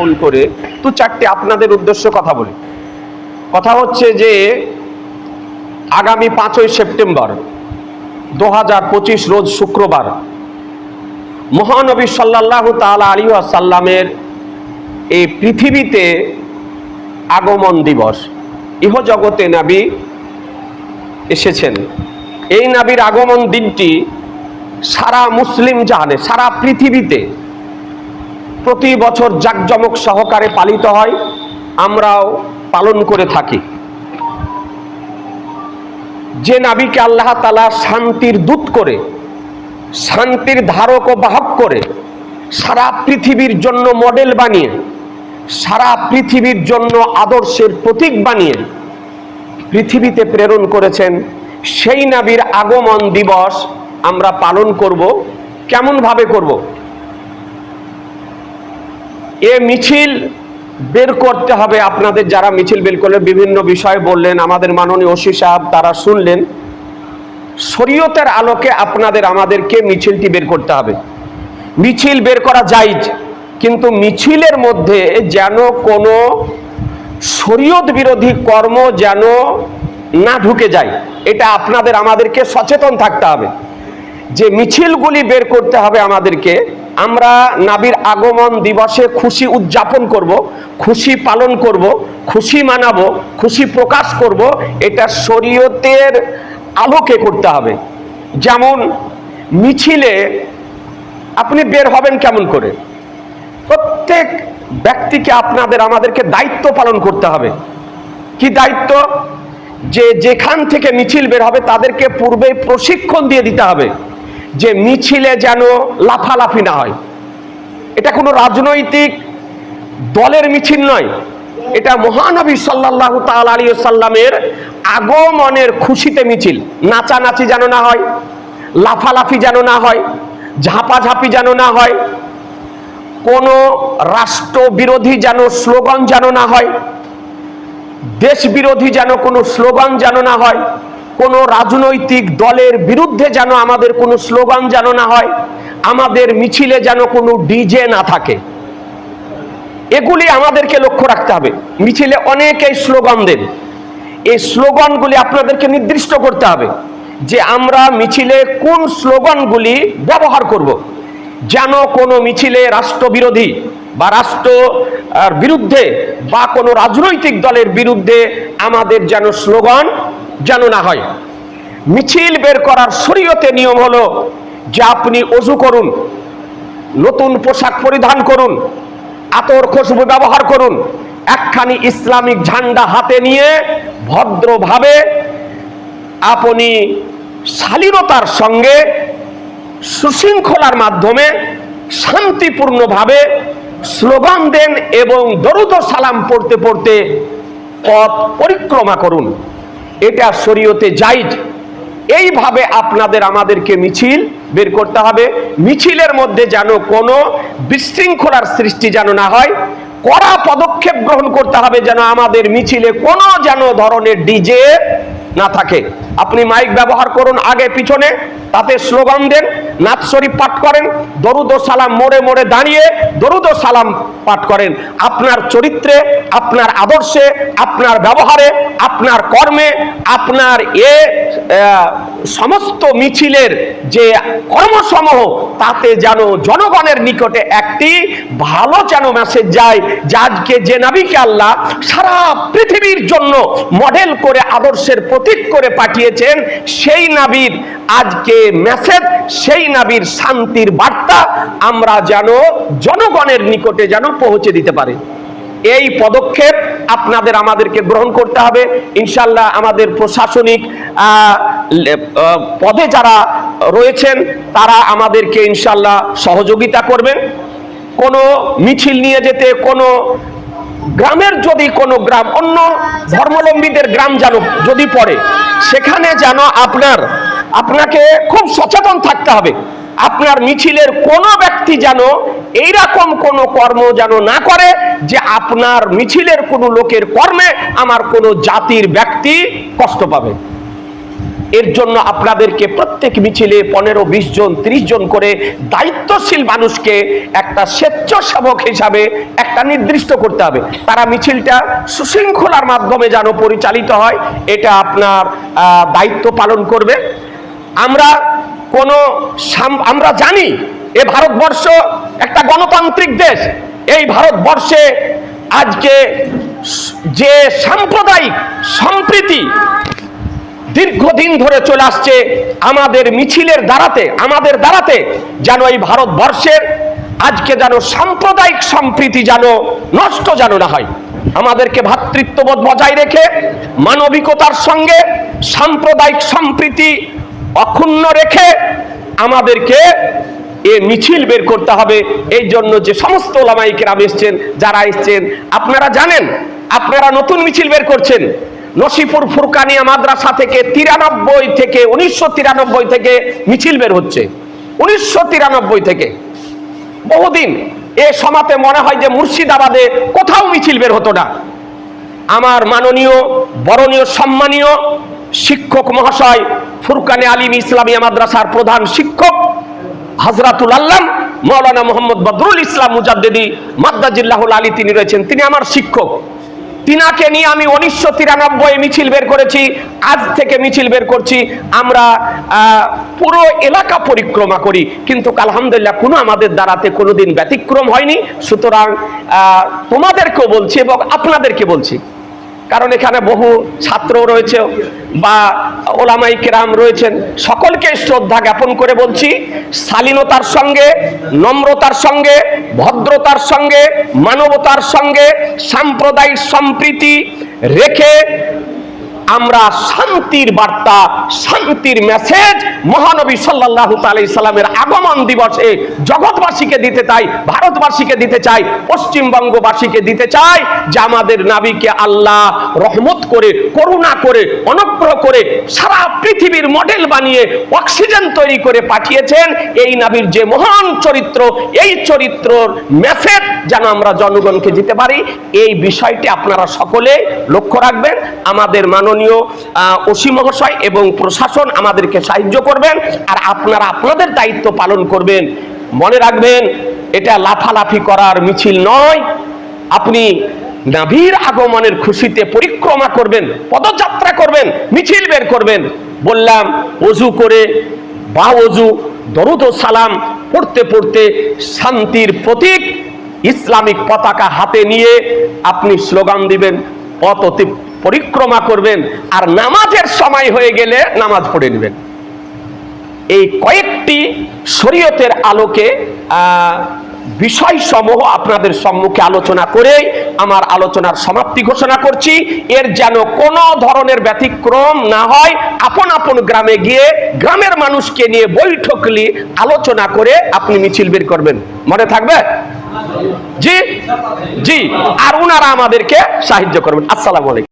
Phone করে দু চারটে আপনাদের উদ্দেশ্য কথা বলি। কথা হচ্ছে যে, আগামী পাঁচই সেপ্টেম্বর দু হাজার পঁচিশ রোজ শুক্রবার মহানবী সাল্লাহ তালা আলী সাল্লামের এই পৃথিবীতে আগমন দিবস। ইহজগতে নাবি এসেছেন। এই নাবির আগমন দিনটি সারা মুসলিম জাহানে, সারা পৃথিবীতে প্রতি বছর জাকজমক সহকারে পালিত হয়, আমরাও পালন করে থাকি। যে নাবিকে আল্লাহ তালা শান্তির দূত করে, শান্তির ধারক ও বাহক করে, সারা পৃথিবীর জন্য মডেল বানিয়ে, সারা পৃথিবীর জন্য আদর্শের প্রতীক বানিয়ে পৃথিবীতে প্রেরণ করেছেন, সেই নাবির আগমন দিবস আমরা পালন করব, কেমনভাবে করব? এ মিছিল বের করতে হবে আপনাদের যারা মিছিল বের করলেন, বিভিন্ন বিষয় বললেন, আমাদের মাননীয় ওসি সাহেব তারা শুনলেন। শরীয়তের আলোকে আপনাদের, আমাদেরকে মিছিলটি বের করতে হবে। মিছিল বের করা যাইজ কিন্তু মিছিলের মধ্যে যেন কোনো শরীয়ত বিরোধী কর্ম যেন না ঢুকে যায়, এটা আপনাদের, আমাদেরকে সচেতন থাকতে হবে। যে মিছিলগুলি বের করতে হবে আমাদেরকে, আমরা নাবির আগমন দিবসে খুশি উদযাপন করব, খুশি পালন করব, খুশি মানাবো, খুশি প্রকাশ করব, এটা শরীয়তের আলোকে করতে হবে। যেমন, মিছিলে আপনি বের হবেন কেমন করে? প্রত্যেক ব্যক্তিকে আপনাদের, আমাদেরকে দায়িত্ব পালন করতে হবে। কি দায়িত্ব? যে যেখান থেকে মিছিল বের হবে, তাদেরকে পূর্বে প্রশিক্ষণ দিয়ে দিতে হবে। যে মিছিলে যেন লাফালাফি না হয়। এটা কোনো রাজনৈতিক দলের মিছিল নয়। এটা মহানবী সাল্লাহ তাল আলী সাল্লামের আগমনের খুশিতে মিছিল। নাচানাচি যেন না হয়, লাফালাফি যেন না হয়, ঝাপাঝাপি যেন না হয়, কোনো রাষ্ট্রবিরোধী যেন স্লোগান যেন না হয় দেশ বিরোধী যেন কোনো স্লোগান যেন না হয় কোনো রাজনৈতিক দলের বিরুদ্ধে যেন আমাদের কোনো স্লোগান যেন না হয়, আমাদের মিছিলে যেন কোনো ডিজে না থাকে। এগুলি আমাদেরকে লক্ষ্য রাখতে হবে। মিছিলে অনেকেই স্লোগান দেন। এই স্লোগানগুলি আপনাদেরকে নির্দিষ্ট করতে হবে যে আমরা মিছিলে কোন স্লোগানগুলি ব্যবহার করব। যেন কোনো মিছিলে রাষ্ট্রবিরোধী বা রাষ্ট্র বিরুদ্ধে বা কোনো রাজনৈতিক দলের বিরুদ্ধে আমাদের যেন স্লোগান যেন না হয়। মিছিল বের করার শরীয়তে নিয়ম হলো যে আপনি অজু করুন, নতুন পোশাক পরিধান করুন, আতর খুশবু ব্যবহার করুন, একখানি ইসলামিক ঝান্ডা হাতে নিয়ে ভদ্রভাবে আপনি শালীনতার সঙ্গে সুশৃঙ্খলার মাধ্যমে শান্তিপূর্ণভাবে স্লোগান দেন এবং দরুদ সালাম পড়তে পড়তে পথ পরিক্রমা করুন। এটা শরীয়তে জাইজ এইভাবে আপনাদের আমাদেরকে মিছিল বের করতে হবে। মিছিলের মধ্যে যেন কোনো বিশৃঙ্খলার সৃষ্টি যেন না হয়। কড়া পদক্ষেপ গ্রহণ করতে হবে যেন আমাদের মিছিলে কোনো যেন ধরনের ডিজে না থাকে। আপনি মাইক ব্যবহার করুন আগে পিছনে, তাতে স্লোগান দেন। নাথ শরীফ পাঠ করেন, দরুদ সালাম মোড়ে মোড়ে দাঁড়িয়ে দরুদ সালাম পাঠ করেন। আপনার চরিত্রে, আপনার আদর্শে, আপনার ব্যবহারে, আপনার কর্মে, আপনার এ সমস্ত মিছিলের যে কর্মসমূহ, তাতে যেন জনগণের নিকটে একটি ভালো যেন মেসেজ যায়, যে আজকে যে নাবিকে আল্লাহ সারা পৃথিবীর জন্য মডেল করে, আদর্শের প্রতীক করে পাঠিয়েছেন, সেই নাবির আজকে মেসেজ সেই নাবির শান্তির বার্তা আমরা যেন জনগণের নিকটে যেন পৌঁছে দিতে পারি। এই পদক্ষেপ আপনাদের আমাদেরকে গ্রহণ করতে হবে। ইনশাল্লাহ আমাদের প্রশাসনিক পদে যারা রয়েছেন, তারা আমাদেরকে ইনশাল্লাহ সহযোগিতা করবেন। কোনো মিছিল নিয়ে যেতে, কোনো গ্রামের যদি কোনো গ্রাম, অন্য ধর্মাবলম্বীদের গ্রাম যেন যদি পড়ে, সেখানে যেন আপনার আপনাকে খুব সচেতন থাকতে হবে। আপনার মিছিলের কোনো ব্যক্তি যেন এইরকম কোনো কর্ম যেন না করে যে আপনার মিছিলের কোনো লোকের কর্মে আমার কোনো জাতির ব্যক্তি কষ্ট পাবে। এর জন্য আপনাদেরকে প্রত্যেক মিছিলে পনেরো, বিশ জন, ত্রিশ জন করে দায়িত্বশীল মানুষকে একটা স্বেচ্ছাসেবক হিসাবে একটা নির্দিষ্ট করতে হবে। তারা মিছিলটা সুশৃঙ্খলার মাধ্যমে যেন পরিচালিত হয়, এটা আপনার দায়িত্ব পালন করবে। আমরা কোনো আমরা জানি এ ভারতবর্ষ একটা গণতান্ত্রিক দেশ। এই ভারতবর্ষে আজকে যে সাম্প্রদায়িক সম্প্রীতি দীর্ঘদিন ধরে চলে আসছে, আমাদের মিছিলের দ্বারাতে, আমাদের দ্বারাতে যেন এই ভারতবর্ষের আজকে যেন সাম্প্রদায়িক সম্প্রীতি যেন নষ্ট যেন না হয়। আমাদেরকে ভ্রাতৃত্ববোধ বজায় রেখে, মানবিকতার সঙ্গে সাম্প্রদায়িক সম্প্রীতি অক্ষুণ্ণ রেখে আমাদেরকে এ মিছিল বের করতে হবে। এই জন্য যে সমস্ত ওলামাইকেরাম এসছেন, যারা এসছেন, আপনারা জানেন, আপনারা নতুন মিছিল বের করছেন। নসিপুর ফুরকানিয়া মাদ্রাসা থেকে তিরানব্বই থেকে উনিশশো তিরানব্বই থেকে মিছিল বের হচ্ছে। উনিশশো তিরানব্বই থেকে। বহুদিন এ সমাতে মনে হয় যে মুর্শিদাবাদে কোথাও মিছিল বের হতো না। আমার মাননীয়, বরণীয়, সম্মানীয় শিক্ষক মহাশয় ফুরকানে আলিম ইসলামিয়া মাদ্রাসার প্রধান শিক্ষক হাজরাতুল আল্লাম মৌলানা মোহাম্মদ বদরুল ইসলাম মুজাদ্দেদি মাদ্দাজিল্লাহুল আলী তিনি রয়েছেন। তিনি আমার শিক্ষক। তিনাকে নিয়ে আমি উনিশশো তিরানব্বই মিছিল বের করেছি, আজ থেকে মিছিল বের করছি। আমরা পুরো এলাকা পরিক্রমা করি, কিন্তু আলহামদুলিল্লাহ কোনো আমাদের দ্বারাতে কোনোদিন ব্যতিক্রম হয়নি। সুতরাং তোমাদেরকেও বলছি এবং আপনাদেরকে বলছি। কারণ এখানে বহু ছাত্র রয়েছে বা ওলামাই কেরাম রয়েছেন। সকলকে শ্রদ্ধা জ্ঞাপন করে বলছি, শালীনতার সঙ্গে, নম্রতার সঙ্গে, ভদ্রতার সঙ্গে, মানবতার সঙ্গে, সাম্প্রদায়িক সম্প্রীতি রেখে আমরা শান্তির বার্তা, শান্তির মেসেজ মহানবী তাআলা সাল্লামের আগমন দিবসে জগৎবাসীকে দিতে চাই, ভারতবাসীকে দিতে চাই, পশ্চিমবঙ্গবাসীকে দিতে চাই, যে আমাদের নাবিকে আল্লাহ রহমত করে, করুণা করে, অনুগ্রহ করে সারা পৃথিবীর মডেল বানিয়ে অক্সিজেন তৈরি করে পাঠিয়েছেন। এই নাবির যে মহান চরিত্র, এই চরিত্রর মেসেজ যেন আমরা জনগণকে দিতে পারি। এই বিষয়টি আপনারা সকলে লক্ষ্য রাখবেন। আমাদের মাননীয় আহ, ওসি মহাশয় এবং প্রশাসন আমাদেরকে সাহায্য করবেন আর আপনারা আপনাদের দায়িত্ব পালন করবেন। মনে রাখবেন এটা লাফালাফি করার মিছিল নয়। আপনি নাভির আগমনের খুশিতে পরিক্রমা করবেন পদযাত্রা করবেন মিছিল বের করবেন। বললাম অজু করে বা অজু দরুদ সালাম পড়তে পড়তে শান্তির প্রতীক ইসলামিক পতাকা হাতে নিয়ে আপনি স্লোগান দিবেন অতি পরিক্রমা করবেন আর নামাজের সময় হয়ে গেলে নামাজ পড়ে নেবেন। এই কয়েকটি শরীয়তের আলোকে আহ, বিষয়সমূহ আপনাদের সম্মুখে আলোচনা করে আমার আলোচনার সমাপ্তি ঘোষণা করছি। এর যেন কোনো ধরনের ব্যতিক্রম না হয় আপন আপন গ্রামে গিয়ে গ্রামের মানুষকে নিয়ে বৈঠকলি আলোচনা করে আপনি মিছিল বের করবেন। মনে থাকবে? জি? জি। আর ওনারা আমাদেরকে সাহায্য করবেন। আসসালামু আলাইকুম।